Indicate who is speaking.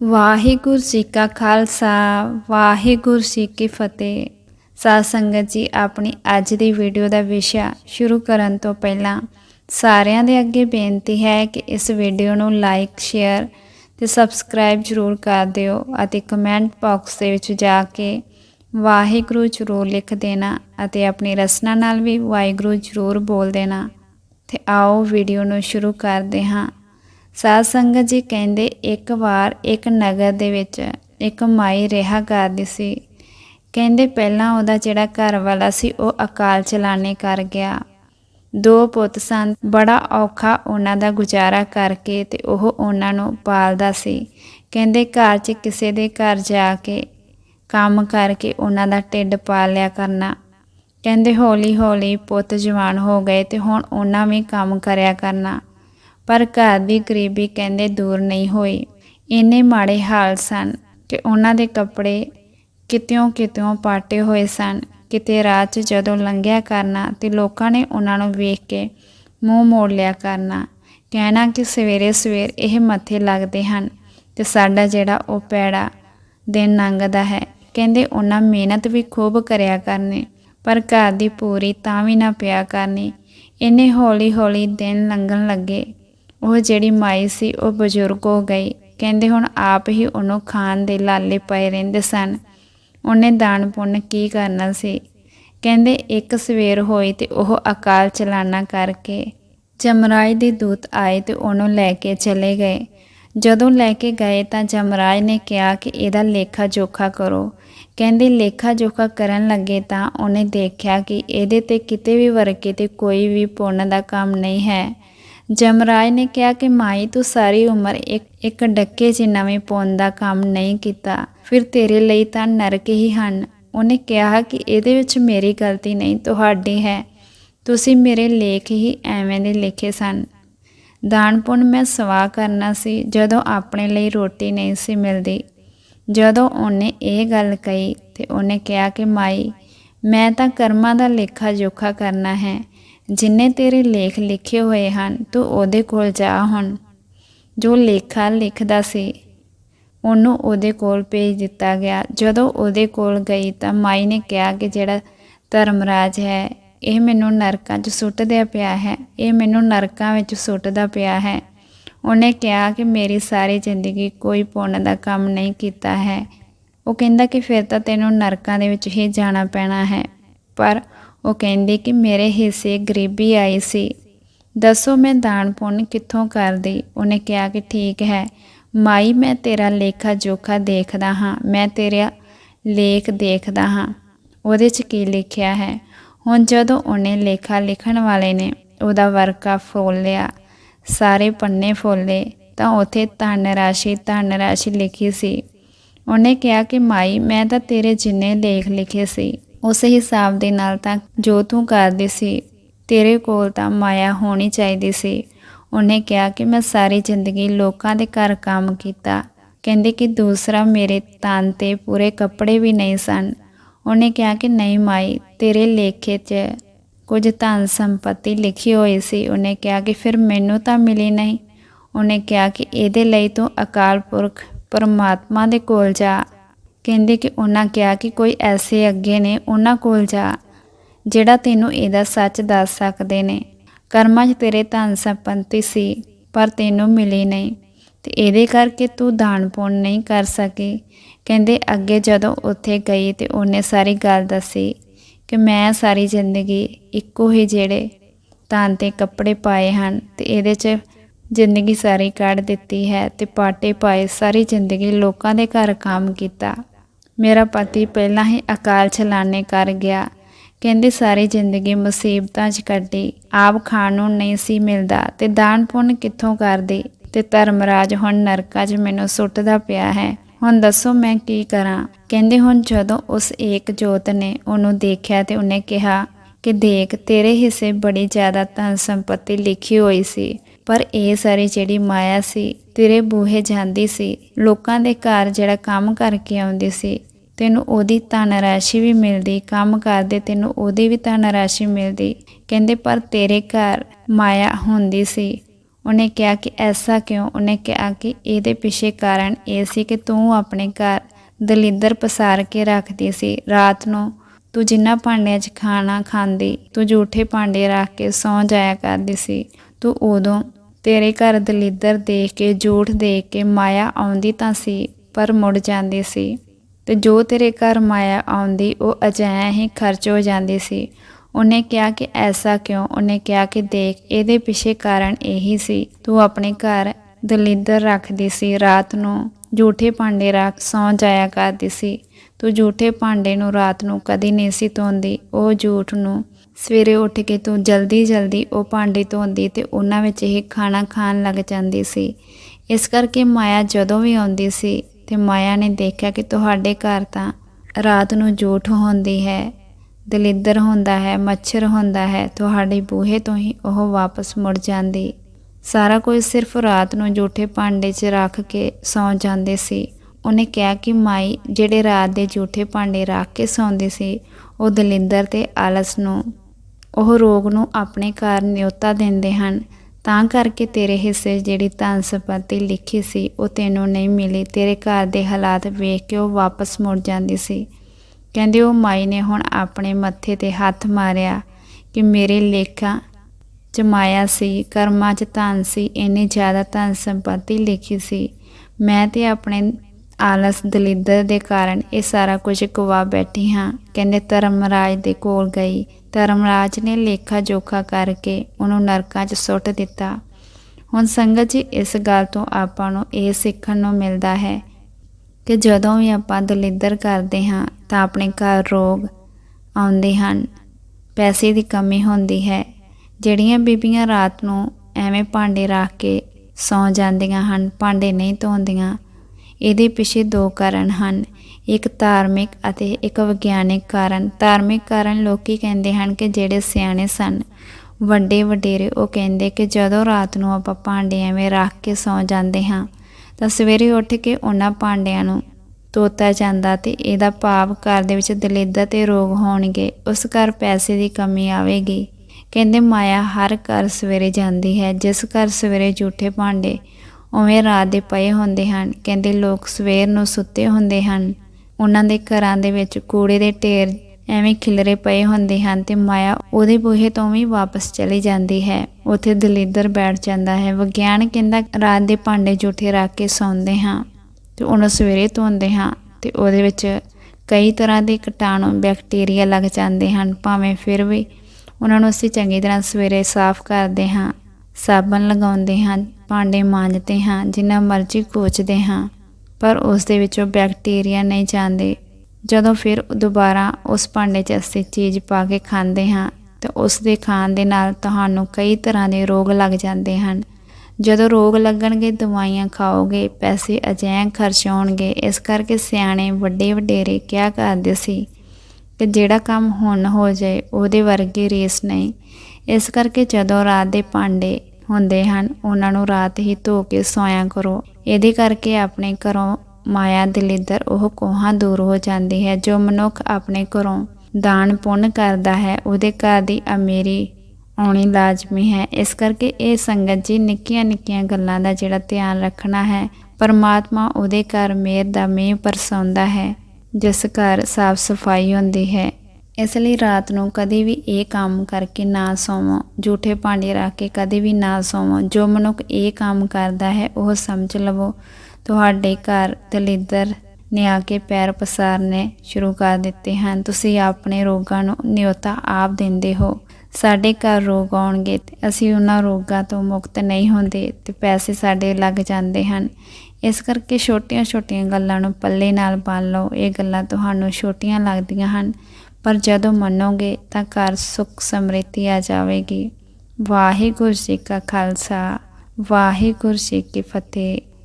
Speaker 1: ਵਾਹਿਗੁਰੂ ਜੀ ਕਾ ਖਾਲਸਾ, ਵਾਹਿਗੁਰੂ ਜੀ ਕੀ ਫਤਿਹ। ਸਾਧ ਸੰਗਤ ਜੀ, ਆਪਣੀ ਅੱਜ ਦੀ ਵੀਡੀਓ ਦਾ ਵਿਸ਼ਾ ਸ਼ੁਰੂ ਕਰਨ ਤੋਂ ਪਹਿਲਾਂ ਸਾਰਿਆਂ ਦੇ ਅੱਗੇ ਬੇਨਤੀ ਹੈ ਕਿ ਇਸ ਵੀਡੀਓ ਨੂੰ ਲਾਈਕ, ਸ਼ੇਅਰ ਤੇ ਸਬਸਕ੍ਰਾਈਬ ਜ਼ਰੂਰ ਕਰ ਦਿਓ ਅਤੇ ਕਮੈਂਟ ਬਾਕਸ ਦੇ ਵਿੱਚ ਜਾ ਕੇ ਵਾਹਿਗੁਰੂ ਜ਼ਰੂਰ ਲਿਖ ਦੇਣਾ ਅਤੇ ਆਪਣੀ ਰਸਨਾ ਨਾਲ ਵੀ ਵਾਹਿਗੁਰੂ ਜ਼ਰੂਰ ਬੋਲ ਦੇਣਾ। ਤੇ ਆਓ ਵੀਡੀਓ ਨੂੰ ਸ਼ੁਰੂ ਕਰਦੇ ਹਾਂ। ਸਾਧ ਸੰਗਤ ਜੀ ਕਹਿੰਦੇ, ਇੱਕ ਵਾਰ ਇੱਕ ਨਗਰ ਦੇ ਵਿੱਚ ਇੱਕ ਮਾਈ ਰਿਹਾ ਕਰਦੀ ਸੀ। ਕਹਿੰਦੇ ਪਹਿਲਾਂ ਉਹਦਾ ਜਿਹੜਾ ਘਰ ਵਾਲਾ ਸੀ, ਉਹ ਅਕਾਲ ਚਲਾਣੇ ਕਰ ਗਿਆ। ਦੋ ਪੁੱਤ ਸਨ। ਬੜਾ ਔਖਾ ਉਹਨਾਂ ਦਾ ਗੁਜ਼ਾਰਾ ਕਰਕੇ ਤੇ ਉਹ ਉਹਨਾਂ ਨੂੰ ਪਾਲਦਾ ਸੀ। ਕਹਿੰਦੇ ਘਰ 'ਚ ਕਿਸੇ ਦੇ ਘਰ ਜਾ ਕੇ ਕੰਮ ਕਰਕੇ ਉਹਨਾਂ ਦਾ ਢਿੱਡ ਪਾਲਿਆ ਕਰਨਾ। ਕਹਿੰਦੇ ਹੌਲੀ ਹੌਲੀ ਪੁੱਤ ਜਵਾਨ ਹੋ ਗਏ ਤੇ ਹੁਣ ਉਹਨਾਂ ਵੀ ਕੰਮ ਕਰਿਆ ਕਰਨਾ। ਪਰ ਘਰ ਦੀ ਗਰੀਬੀ ਕਹਿੰਦੇ ਦੂਰ ਨਹੀਂ ਹੋਈ। ਇੰਨੇ ਮਾੜੇ ਹਾਲ ਸਨ ਕਿ ਉਹਨਾਂ ਦੇ ਕੱਪੜੇ ਕਿਤਿਓਂ ਕਿਤਿਓਂ ਪਾਟੇ ਹੋਏ ਸਨ। ਕਿਤੇ ਰਾਤ 'ਚ ਜਦੋਂ ਲੰਘਿਆ ਕਰਨਾ ਤੇ ਲੋਕਾਂ ਨੇ ਉਹਨਾਂ ਨੂੰ ਵੇਖ ਕੇ ਮੂੰਹ ਮੋੜ ਲਿਆ ਕਰਨਾ, ਕਹਿਣਾ ਕਿ ਸਵੇਰੇ ਸਵੇਰ ਇਹ ਮੱਥੇ ਲੱਗਦੇ ਹਨ ਤੇ ਸਾਡਾ ਜਿਹੜਾ ਉਹ ਪੈੜਾ ਦਿਨ ਲੰਘਦਾ ਹੈ। ਕਹਿੰਦੇ ਉਹਨਾਂ ਮਿਹਨਤ ਵੀ ਖੂਬ ਕਰਿਆ ਕਰਨੀ, ਪਰ ਘਰ ਦੀ ਪੂਰੀ ਤਾਂ ਵੀ ਨਾ ਪਿਆ ਕਰਨੀ। ਇੰਨੇ ਹੌਲੀ ਹੌਲੀ ਦਿਨ ਲੰਘਣ ਲੱਗੇ ਉਹ ਜਿਹੜੀ ਮਾਈ ਸੀ, ਉਹ ਬਜ਼ੁਰਗ ਹੋ ਗਈ। ਕਹਿੰਦੇ ਹੁਣ ਆਪ ਹੀ ਉਹਨੂੰ ਖਾਣ ਦੇ ਲਾਲੇ ਪਏ ਰਹਿੰਦੇ ਸਨ। ਉਹਨੇ ਦਾਨ ਪੁੰਨ ਕੀ ਕਰਨਾ ਸੀ? ਕਹਿੰਦੇ ਇੱਕ ਸਵੇਰ ਹੋਈ ਤੇ ਉਹ ਅਕਾਲ ਚਲਾਣਾ ਕਰਕੇ ਜਮਰਾਜ ਦੇ ਦੂਤ ਆਏ ਤੇ ਉਹਨੂੰ ਲੈ ਕੇ ਚਲੇ ਗਏ। ਜਦੋਂ ਲੈ ਕੇ ਗਏ ਤਾਂ ਜਮਰਾਜ ਨੇ ਕਿਹਾ ਕਿ ਇਹਦਾ ਲੇਖਾ ਜੋਖਾ ਕਰੋ। ਕਹਿੰਦੇ ਲੇਖਾ ਜੋਖਾ ਕਰਨ ਲੱਗੇ ਤਾਂ ਉਹਨੇ ਦੇਖਿਆ ਕਿ ਇਹਦੇ ਤੇ ਕਿਤੇ ਵੀ ਵਰਕੇ ਤੇ ਕੋਈ ਵੀ ਪੁੰਨ ਦਾ ਕੰਮ ਨਹੀਂ ਹੈ। ਜਮਰਾਜ ਨੇ ਕਿਹਾ ਕਿ ਮਾਈ, ਤੂੰ ਸਾਰੀ ਉਮਰ ਇੱਕ ਇੱਕ ਡੱਕੇ 'ਚ ਨਵੇਂ ਪਾਉਣ ਦਾ ਕੰਮ ਨਹੀਂ ਕੀਤਾ। ਫਿਰ ਤੇਰੇ ਲਈ ਤਾਂ ਨਰਕ ਹੀ ਹਨ। ਉਹਨੇ ਕਿਹਾ ਕਿ ਇਹਦੇ ਵਿੱਚ ਮੇਰੀ ਗਲਤੀ ਨਹੀਂ, ਤੁਹਾਡੀ ਹੈ। ਤੁਸੀਂ ਮੇਰੇ ਲੇਖ ਹੀ ਐਵੇਂ ਦੇ ਲਿਖੇ ਸਨ। ਦਾਨ ਪੁੰਨ ਮੈਂ ਸਵਾ ਕਰਨਾ ਸੀ, ਜਦੋਂ ਆਪਣੇ ਲਈ ਰੋਟੀ ਨਹੀਂ ਸੀ ਮਿਲਦੀ। ਜਦੋਂ ਉਹਨੇ ਇਹ ਗੱਲ ਕਹੀ ਤੇ ਉਹਨੇ ਕਿਹਾ ਕਿ ਮਾਈ, ਮੈਂ ਤਾਂ ਕਰਮਾਂ ਦਾ ਲੇਖਾ ਜੋਖਾ ਕਰਨਾ ਹੈ। ਜਿੰਨੇ ਤੇਰੇ ਲੇਖ ਲਿਖੇ ਹੋਏ ਹਨ, ਤੂੰ ਉਹਦੇ ਕੋਲ ਜਾ ਹੁਣ। ਜੋ ਲੇਖਾ ਲਿਖਦਾ ਸੀ, ਉਹਨੂੰ ਉਹਦੇ ਕੋਲ ਭੇਜ ਦਿੱਤਾ ਗਿਆ। ਜਦੋਂ ਉਹਦੇ ਕੋਲ ਗਈ ਤਾਂ ਮਾਈ ਨੇ ਕਿਹਾ ਕਿ ਜਿਹੜਾ ਧਰਮਰਾਜ ਹੈ, ਇਹ ਮੈਨੂੰ ਨਰਕਾਂ 'ਚ ਸੁੱਟਦਿਆ ਪਿਆ ਹੈ। ਇਹ ਮੈਨੂੰ ਨਰਕਾਂ ਵਿੱਚ ਸੁੱਟਦਾ ਪਿਆ ਹੈ। ਉਹਨੇ ਕਿਹਾ ਕਿ ਮੇਰੀ ਸਾਰੀ ਜ਼ਿੰਦਗੀ ਕੋਈ ਪੁੰਨ ਦਾ ਕੰਮ ਨਹੀਂ ਕੀਤਾ ਹੈ। ਉਹ ਕਹਿੰਦਾ ਕਿ ਫਿਰ ਤਾਂ ਤੈਨੂੰ ਨਰਕਾਂ ਦੇ ਵਿੱਚ ਹੀ ਜਾਣਾ ਪੈਣਾ ਹੈ। ਪਰ ਉਹ ਕਹਿੰਦੀ ਕਿ ਮੇਰੇ ਹਿੱਸੇ ਗਰੀਬੀ ਆਈ ਸੀ। ਦੱਸੋ ਮੈਂ ਦਾਨ ਪੁੰਨ ਕਿੱਥੋਂ ਕਰਦੀ? ਉਹਨੇ ਕਿਹਾ ਕਿ ਠੀਕ ਹੈ। ਮਾਈ, ਮੈਂ ਤੇਰਾ ਲੇਖਾ ਜੋਖਾ ਦੇਖਦਾ ਹਾਂ। ਮੈਂ ਤੇਰਾ ਲੇਖ ਦੇਖਦਾ ਹਾਂ। ਉਹਦੇ 'ਚ ਕੀ ਲਿਖਿਆ ਹੈ? ਹੁਣ ਜਦੋਂ ਉਹਨੇ ਲੇਖਾ ਲਿਖਣ ਵਾਲੇ ਨੇ, ਉਹਦਾ ਵਰਕਾ ਫੋਲ ਲਿਆ। ਸਾਰੇ ਪੰਨੇ ਫੋਲੇ, ਤਾਂ ਉਥੇ ਧਨ ਰਾਸ਼ੀ ਧਨ ਰਾਸ਼ੀ ਲਿਖੀ ਸੀ। ਉਹਨੇ ਕਿਹਾ ਕਿ ਮਾਈ, ਮੈਂ ਤਾਂ ਤੇਰੇ ਜਿੰਨੇ ਲੇਖ ਲਿਖੇ ਸੀ। ਉਸ ਹਿਸਾਬ ਦੇ ਨਾਲ ਤਾਂ ਜੋ ਤੂੰ ਕਰਦੀ ਸੀ, ਤੇਰੇ ਕੋਲ ਤਾਂ ਮਾਇਆ ਹੋਣੀ ਚਾਹੀਦੀ ਸੀ। ਉਹਨੇ ਕਿਹਾ ਕਿ ਮੈਂ ਸਾਰੀ ਜ਼ਿੰਦਗੀ ਲੋਕਾਂ ਦੇ ਘਰ ਕੰਮ ਕੀਤਾ। ਕਹਿੰਦੇ ਕਿ ਦੂਸਰਾ ਮੇਰੇ ਤਨ ਤੇ ਪੂਰੇ ਕੱਪੜੇ ਵੀ ਨਹੀਂ ਸਨ। ਉਹਨੇ ਕਿਹਾ ਕਿ ਨਹੀਂ ਮਾਈ, ਤੇਰੇ ਲੇਖੇ 'ਚ ਕੁਝ ਧਨ ਸੰਪਤੀ ਲਿਖੀ ਹੋਈ ਸੀ। ਉਹਨੇ ਕਿਹਾ ਕਿ ਫਿਰ ਮੈਨੂੰ ਤਾਂ ਮਿਲੀ ਨਹੀਂ। ਉਹਨੇ ਕਿਹਾ ਕਿ ਇਹਦੇ ਲਈ ਤੂੰ ਅਕਾਲ ਪੁਰਖ ਪਰਮਾਤਮਾ ਦੇ ਕੋਲ ਜਾ। ਕਹਿੰਦੇ ਕਿ ਉਹਨਾਂ ਕਿਹਾ ਕਿ ਕੋਈ ਐਸੇ ਅੱਗੇ ਨੇ, ਉਹਨਾਂ ਕੋਲ ਜਾ, ਜਿਹੜਾ ਤੈਨੂੰ ਇਹਦਾ ਸੱਚ ਦੱਸ ਸਕਦੇ ਨੇ। ਕਰਮਾਂ 'ਚ ਤੇਰੇ ਧਨ ਸੰਪਤੀ ਸੀ, ਪਰ ਤੈਨੂੰ ਮਿਲੀ ਨਹੀਂ। ਤੇ ਇਹਦੇ ਕਰਕੇ ਤੂੰ ਦਾਨ ਪੁੰਨ ਨਹੀਂ ਕਰ ਸਕੀ। ਕਹਿੰਦੇ, ਅੱਗੇ ਜਦੋਂ ਉੱਥੇ ਗਈ ਤੇ ਉਹਨੇ ਸਾਰੀ ਗੱਲ ਦੱਸੀ ਕਿ ਮੈਂ ਸਾਰੀ ਜ਼ਿੰਦਗੀ ਇੱਕੋ ਹੀ ਜਿਹੜੇ ਤਾਂ ਤੇ ਕੱਪੜੇ ਪਾਏ ਹਨ ਤੇ ਇਹਦੇ 'ਚ ਜ਼ਿੰਦਗੀ ਸਾਰੀ ਕੱਢ ਦਿੱਤੀ ਹੈ ਤੇ ਪਾਟੇ ਪਾਏ ਸਾਰੀ ਜ਼ਿੰਦਗੀ ਲੋਕਾਂ ਦੇ ਘਰ ਕੰਮ ਕੀਤਾ। ਮੇਰਾ ਪਤੀ ਪਹਿਲਾਂ ਹੀ ਅਕਾਲ ਚਲਾਣੇ ਕਰ ਗਿਆ। ਕਹਿੰਦੇ, ਸਾਰੀ ਜ਼ਿੰਦਗੀ ਮੁਸੀਬਤਾਂ 'ਚ ਕੱਢੀ। ਆਪ ਖਾਣ ਨੂੰ ਨਹੀਂ ਸੀ ਮਿਲਦਾ ਤੇ ਦਾਨ ਪੁੰਨ ਕਿੱਥੋਂ ਕਰਦੀ? ਤੇ ਧਰਮਰਾਜ ਹੁਣ ਨਰਕਾਂ 'ਚ ਮੈਨੂੰ ਸੁੱਟਦਾ ਪਿਆ ਹੈ। ਹੁਣ ਦੱਸੋ ਮੈਂ ਕੀ ਕਰਾਂ? ਕਹਿੰਦੇ, ਹੁਣ ਜਦੋਂ ਉਸ ਏਕ ਜੋਤ ਨੇ ਉਹਨੂੰ ਦੇਖਿਆ ਤੇ ਉਹਨੇ ਕਿਹਾ ਕਿ ਦੇਖ, ਤੇਰੇ ਹਿੱਸੇ ਬੜੀ ਜ਼ਿਆਦਾ ਧਨ ਸੰਪਤੀ ਲਿਖੀ ਹੋਈ ਸੀ, ਪਰ ਇਹ ਸਾਰੀ ਜਿਹੜੀ ਮਾਇਆ ਸੀ ਤੇਰੇ ਬੂਹੇ ਜਾਂਦੀ ਸੀ। ਲੋਕਾਂ ਦੇ ਘਰ ਜਿਹੜਾ ਕੰਮ ਕਰਕੇ ਆਉਂਦੀ ਸੀ, ਤੈਨੂੰ ਉਹਦੀ ਧਨ ਰਾਸ਼ੀ ਵੀ ਮਿਲਦੀ। ਕੰਮ ਕਰਦੇ ਤੈਨੂੰ ਉਹਦੀ ਵੀ ਧਨ ਰਾਸ਼ੀ ਮਿਲਦੀ। ਕਹਿੰਦੇ, ਪਰ ਤੇਰੇ ਘਰ ਮਾਇਆ ਹੁੰਦੀ ਸੀ। ਉਹਨੇ ਕਿਹਾ ਕਿ, ਐਸਾ ਕਿਉਂ? ਉਹਨੇ ਕਿਹਾ ਕਿ, ਇਹਦੇ ਪਿੱਛੇ ਕਾਰਨ ਇਹ ਸੀ ਕਿ ਤੂੰ ਆਪਣੇ ਘਰ ਦਲਿੱਦਰ ਪਸਾਰ ਕੇ ਰੱਖਦੀ ਸੀ। ਰਾਤ ਨੂੰ ਤੂੰ ਜਿੰਨਾ ਭਾਂਡਿਆਂ 'ਚ ਖਾਣਾ ਖਾਂਦੀ, ਤੂੰ ਝੂਠੇ ਭਾਂਡੇ ਰੱਖ ਕੇ ਸੌਂ ਜਾਇਆ ਕਰਦੀ ਸੀ। ਤੂੰ ਉਦੋਂ ਤੇਰੇ ਘਰ ਦਲਿੱਦਰ ਦੇਖ ਕੇ ਝੂਠ ਦੇਖ ਕੇ ਮਾਇਆ ਆਉਂਦੀ ਤਾਂ ਸੀ, ਪਰ ਮੁੜ ਜਾਂਦੀ ਸੀ। ਤੇ ਜੋ ਤੇਰੇ ਘਰ ਮਾਇਆ ਆਉਂਦੀ, ਉਹ ਅਜਿਹਾ ਹੀ ਖਰਚ ਹੋ ਜਾਂਦੀ ਸੀ। ਉਹਨੇ ਕਿਹਾ ਕਿ ਐਸਾ ਕਿਉਂ? ਉਹਨੇ ਕਿਹਾ ਕਿ ਦੇਖ, ਇਹਦੇ ਪਿੱਛੇ ਕਾਰਨ ਇਹੀ ਸੀ। ਤੂੰ ਆਪਣੇ ਘਰ ਦਲਿੱਦਰ ਰੱਖਦੀ ਸੀ। ਰਾਤ ਨੂੰ ਝੂਠੇ ਭਾਂਡੇ ਰੱਖ ਸੌਂ ਜਾਇਆ ਕਰਦੀ ਸੀ। ਤੂੰ ਝੂਠੇ ਭਾਂਡੇ ਨੂੰ ਰਾਤ ਨੂੰ ਕਦੀ ਨਹੀਂ ਸੀ ਧੋਂਦੀ। ਉਹ ਝੂਠ ਨੂੰ ਸਵੇਰੇ ਉੱਠ ਕੇ ਤੂੰ ਜਲਦੀ ਜਲਦੀ ਉਹ ਭਾਂਡੇ ਧੋਂਦੀ ਤੇ ਉਹਨਾਂ ਵਿੱਚ ਹੀ ਖਾਣਾ ਖਾਣ ਲੱਗ ਜਾਂਦੀ ਸੀ। ਇਸ ਕਰਕੇ ਮਾਇਆ ਜਦੋਂ ਵੀ ਆਉਂਦੀ ਸੀ ਤੇ ਮਾਇਆ ਨੇ ਦੇਖਿਆ ਕਿ ਤੁਹਾਡੇ ਘਰ ਤਾਂ ਰਾਤ ਨੂੰ ਜੂਠ ਹੁੰਦੀ ਹੈ, ਦਲਿੱਦਰ ਹੁੰਦਾ ਹੈ, ਮੱਛਰ ਹੁੰਦਾ ਹੈ, ਤੁਹਾਡੇ ਬੂਹੇ ਤੋਂ ਹੀ ਉਹ ਵਾਪਸ ਮੁੜ ਜਾਂਦੀ। ਸਾਰਾ ਕੁਝ ਸਿਰਫ ਰਾਤ ਨੂੰ ਜੂਠੇ ਭਾਂਡੇ 'ਚ ਰੱਖ ਕੇ ਸੌਂ ਜਾਂਦੇ ਸੀ। ਉਹਨੇ ਕਿਹਾ ਕਿ ਮਾਈ, ਜਿਹੜੇ ਰਾਤ ਦੇ ਝੂਠੇ ਭਾਂਡੇ ਰੱਖ ਕੇ ਸੌਂਦੇ ਸੀ, ਉਹ ਦਲਿੰਦਰ ਤੇ ਆਲਸ ਨੂੰ ਉਹ ਰੋਗ ਨੂੰ ਆਪਣੇ ਘਰ ਨਿਯੋਤਾ ਦਿੰਦੇ ਹਨ। ਤਾਂ ਕਰਕੇ ਤੇਰੇ ਹਿੱਸੇ ਜਿਹੜੀ ਧਨ ਸੰਪਤੀ ਲਿਖੀ ਸੀ, ਉਹ ਤੈਨੂੰ ਨਹੀਂ ਮਿਲੀ। ਤੇਰੇ ਘਰ ਦੇ ਹਾਲਾਤ ਵੇਖ ਕੇ ਉਹ ਵਾਪਸ ਮੁੜ ਜਾਂਦੀ ਸੀ। ਕਹਿੰਦੇ ਉਹ ਮਾਈ ਨੇ ਹੁਣ ਆਪਣੇ ਮੱਥੇ ਤੇ ਹੱਥ ਮਾਰਿਆ ਕਿ ਮੇਰੇ ਲੇਖਾਂ ਚ ਮਾਇਆ ਸੀ, ਕਰਮਾਂ ਚ ਧਨ ਸੀ, ਇੰਨੀ ਜ਼ਿਆਦਾ ਧਨ ਸੰਪਤੀ ਲਿਖੀ ਸੀ। ਮੈਂ ਤੇ ਆਪਣੇ ਆਲਸ ਦਲਿੱਦਰ ਦੇ ਕਾਰਨ ਇਹ ਸਾਰਾ ਕੁਝ ਗਵਾ ਬੈਠੀ ਹਾਂ। ਕਹਿੰਦੇ ਧਰਮਰਾਜ ਦੇ ਕੋਲ ਗਈ। ਧਰਮਰਾਜ ਨੇ ਲੇਖਾ ਜੋਖਾ ਕਰਕੇ ਉਹਨੂੰ ਨਰਕਾਂ 'ਚ ਸੁੱਟ ਦਿੱਤਾ। ਹੁਣ ਸੰਗਤ ਜੀ, ਇਸ ਗੱਲ ਤੋਂ ਆਪਾਂ ਨੂੰ ਇਹ ਸਿੱਖਣ ਨੂੰ ਮਿਲਦਾ ਹੈ ਕਿ ਜਦੋਂ ਵੀ ਆਪਾਂ ਦਲਿੱਦਰ ਕਰਦੇ ਹਾਂ, ਤਾਂ ਆਪਣੇ ਘਰ ਰੋਗ ਆਉਂਦੇ ਹਨ। ਪੈਸੇ ਦੀ ਕਮੀ ਹੁੰਦੀ ਹੈ। ਜਿਹੜੀਆਂ ਬੀਬੀਆਂ ਰਾਤ ਨੂੰ ਐਵੇਂ ਭਾਂਡੇ ਰੱਖ ਕੇ ਸੌਂ ਜਾਂਦੀਆਂ ਹਨ, ਭਾਂਡੇ ਨਹੀਂ ਧੋਂਦੀਆਂ ਇਹਦੇ ਪਿੱਛੇ ਦੋ ਕਾਰਨ ਹਨ। ਇੱਕ ਧਾਰਮਿਕ ਅਤੇ ਇੱਕ ਵਿਗਿਆਨਿਕ ਕਾਰਨ। ਧਾਰਮਿਕ ਕਾਰਨ ਲੋਕੀ ਕਹਿੰਦੇ ਹਨ ਕਿ ਜਿਹੜੇ ਸਿਆਣੇ ਸਨ, ਵੱਡੇ ਵਡੇਰੇ ਉਹ ਕਹਿੰਦੇ ਕਿ ਜਦੋਂ ਰਾਤ ਨੂੰ ਆਪਾਂ ਭਾਂਡੇ ਐਵੇਂ ਰੱਖ ਕੇ ਸੌਂ ਜਾਂਦੇ ਹਾਂ, ਤਾਂ ਸਵੇਰੇ ਉੱਠ ਕੇ ਉਹਨਾਂ ਭਾਂਡਿਆਂ ਨੂੰ ਧੋਤਾ ਜਾਂਦਾ ਤੇ ਇਹਦਾ ਭਾਵ ਘਰ ਦੇ ਵਿੱਚ ਦਲਿੱਦਰ ਤੇ ਰੋਗ ਹੋਣਗੇ, ਉਸ ਘਰ ਪੈਸੇ ਦੀ ਕਮੀ ਆਵੇਗੀ। ਕਹਿੰਦੇ, ਮਾਇਆ ਹਰ ਘਰ ਸਵੇਰੇ ਜਾਂਦੀ ਹੈ, ਜਿਸ ਘਰ ਸਵੇਰੇ ਝੂਠੇ ਭਾਂਡੇ ਉਵੇਂ ਰਾਤ ਦੇ ਪਏ ਹੁੰਦੇ ਹਨ। ਕਹਿੰਦੇ ਲੋਕ ਸਵੇਰ ਨੂੰ ਸੁੱਤੇ ਹੁੰਦੇ ਹਨ। ਉਹਨਾਂ ਦੇ ਘਰਾਂ ਦੇ ਵਿੱਚ ਕੂੜੇ ਦੇ ਢੇਰ ਐਵੇਂ ਖਿਲਰੇ ਪਏ ਹੁੰਦੇ ਹਨ ਤੇ ਮਾਇਆ ਉਹਦੇ ਬੂਹੇ ਤੋਂ ਵੀ ਵਾਪਸ ਚਲੀ ਜਾਂਦੀ ਹੈ। ਉੱਥੇ ਦਲਿੱਦਰ ਬੈਠ ਜਾਂਦਾ ਹੈ। ਵਿਗਿਆਨ ਕਹਿੰਦਾ, ਰਾਤ ਦੇ ਭਾਂਡੇ ਜੂਠੇ ਰੱਖ ਕੇ ਸੌਂਦੇ ਹਾਂ ਤੇ ਉਹਨੂੰ ਸਵੇਰੇ ਧੋਂਦੇ ਹਾਂ ਤੇ ਉਹਦੇ ਵਿੱਚ ਕਈ ਤਰ੍ਹਾਂ ਦੇ ਕੀਟਾਣੂ, ਬੈਕਟੀਰੀਆ ਲੱਗ ਜਾਂਦੇ ਹਨ। ਭਾਵੇਂ ਫਿਰ ਵੀ ਉਹਨਾਂ ਨੂੰ ਅਸੀਂ ਚੰਗੀ ਤਰ੍ਹਾਂ ਸਵੇਰੇ ਸਾਫ਼ ਕਰਦੇ ਹਾਂ। ਸਾਬਣ ਲਗਾਉਂਦੇ ਹਾਂ ਭਾਂਡੇ ਮਾਂਜਦੇ ਹਾਂ, ਜਿੰਨਾ ਮਰਜ਼ੀ ਕੋਚਦੇ ਹਾਂ, ਪਰ ਉਸ ਦੇ ਵਿੱਚੋਂ ਬੈਕਟੀਰੀਆ ਨਹੀਂ ਜਾਂਦੇ। ਜਦੋਂ ਫਿਰ ਦੁਬਾਰਾ ਉਸ ਭਾਂਡੇ 'ਚ ਅਸੀਂ ਚੀਜ਼ ਪਾ ਕੇ ਖਾਂਦੇ ਹਾਂ, ਤਾਂ ਉਸ ਦੇ ਖਾਣ ਦੇ ਨਾਲ ਤੁਹਾਨੂੰ ਕਈ ਤਰ੍ਹਾਂ ਦੇ ਰੋਗ ਲੱਗ ਜਾਂਦੇ ਹਨ। ਜਦੋਂ ਰੋਗ ਲੱਗਣਗੇ, ਦਵਾਈਆਂ ਖਾਓਗੇ, ਪੈਸੇ ਅਜੈਂ ਖਰਚ ਹੋਣਗੇ ਇਸ ਕਰਕੇ ਸਿਆਣੇ ਵੱਡੇ ਵਡੇਰੇ ਕਿਆ ਕਰਦੇ ਸੀ ਕਿ ਜਿਹੜਾ ਕੰਮ ਹੁਣ ਹੋ ਜਾਏ, ਉਹਦੇ ਵਰਗੀ ਰੇਸ ਨਹੀਂ। ਇਸ ਕਰਕੇ ਜਦੋਂ ਰਾਤ ਦੇ ਭਾਂਡੇ ਹੁੰਦੇ ਹਨ। ਉਹਨਾਂ ਨੂੰ ਰਾਤ ਹੀ ਧੋ ਕੇ ਸੋਇਆ ਕਰੋ। ਇਹਦੇ ਕਰਕੇ ਆਪਣੇ ਘਰੋਂ ਮਾਇਆ ਦਲਿੱਦਰ, ਉਹ ਕੋਹਾਂ ਦੂਰ ਹੋ ਜਾਂਦੀ ਹੈ, ਜੋ ਮਨੁੱਖ ਆਪਣੇ ਘਰੋਂ ਦਾਨ ਪੁੰਨ ਕਰਦਾ ਹੈ, ਉਹਦੇ ਘਰ ਦੀ ਅਮੀਰੀ ਆਉਣੀ ਲਾਜ਼ਮੀ ਹੈ। ਇਸ ਕਰਕੇ ਇਹ ਸੰਗਤ ਜੀ ਨਿੱਕੀਆਂ ਨਿੱਕੀਆਂ ਗੱਲਾਂ ਦਾ ਜਿਹੜਾ ਧਿਆਨ ਰੱਖਣਾ ਹੈ, ਪਰਮਾਤਮਾ ਉਹਦੇ ਘਰ ਮਿਹਰ ਦਾ ਮੀਂਹ ਪਰਸਾਉਂਦਾ ਹੈ, ਜਿਸ ਘਰ ਸਾਫ਼ ਸਫ਼ਾਈ ਹੁੰਦੀ ਹੈ। ਇਸ ਲਈ ਰਾਤ ਨੂੰ ਕਦੇ ਵੀ ਇਹ ਕੰਮ ਕਰਕੇ ਨਾ ਸੌਵੋ, ਝੂਠੇ ਭਾਂਡੇ ਰੱਖ ਕੇ ਕਦੇ ਵੀ ਨਾ ਸੌਵੋ। ਜੋ ਮਨੁੱਖ ਇਹ ਕੰਮ ਕਰਦਾ ਹੈ, ਉਹ ਸਮਝ ਲਵੋ, ਤੁਹਾਡੇ ਘਰ ਦਲਿੱਦਰ ਨੇ ਆ ਕੇ ਪੈਰ ਪਸਾਰਨੇ ਸ਼ੁਰੂ ਕਰ ਦਿੱਤੇ ਹਨ। ਤੁਸੀਂ ਆਪਣੇ ਰੋਗਾਂ ਨੂੰ ਨਿਯੋਤਾ ਆਪ ਦਿੰਦੇ ਹੋ। ਸਾਡੇ ਘਰ ਰੋਗ ਆਉਣਗੇ ਤੇ ਅਸੀਂ ਉਹਨਾਂ ਰੋਗਾਂ ਤੋਂ ਮੁਕਤ ਨਹੀਂ ਹੁੰਦੇ ਤੇ ਪੈਸੇ ਸਾਡੇ ਲੱਗ ਜਾਂਦੇ ਹਨ। ਇਸ ਕਰਕੇ ਛੋਟੀਆਂ-ਛੋਟੀਆਂ ਗੱਲਾਂ ਨੂੰ ਪੱਲੇ ਨਾਲ ਬੰਨ ਲਓ। ਇਹ ਗੱਲਾਂ ਤੁਹਾਨੂੰ ਛੋਟੀਆਂ ਲੱਗਦੀਆਂ ਹਨ। ਪਰ ਜਦੋਂ ਮੰਨੋਗੇ ਤਾਂ ਘਰ ਸੁਖ ਸਮ੍ਰਿੱਧੀ ਆ ਜਾਵੇਗੀ। ਵਾਹਿਗੁਰੂ ਜੀ ਕਾ ਖਾਲਸਾ, ਵਾਹਿਗੁਰੂ ਜੀ ਕੀ ਫਤਿਹ।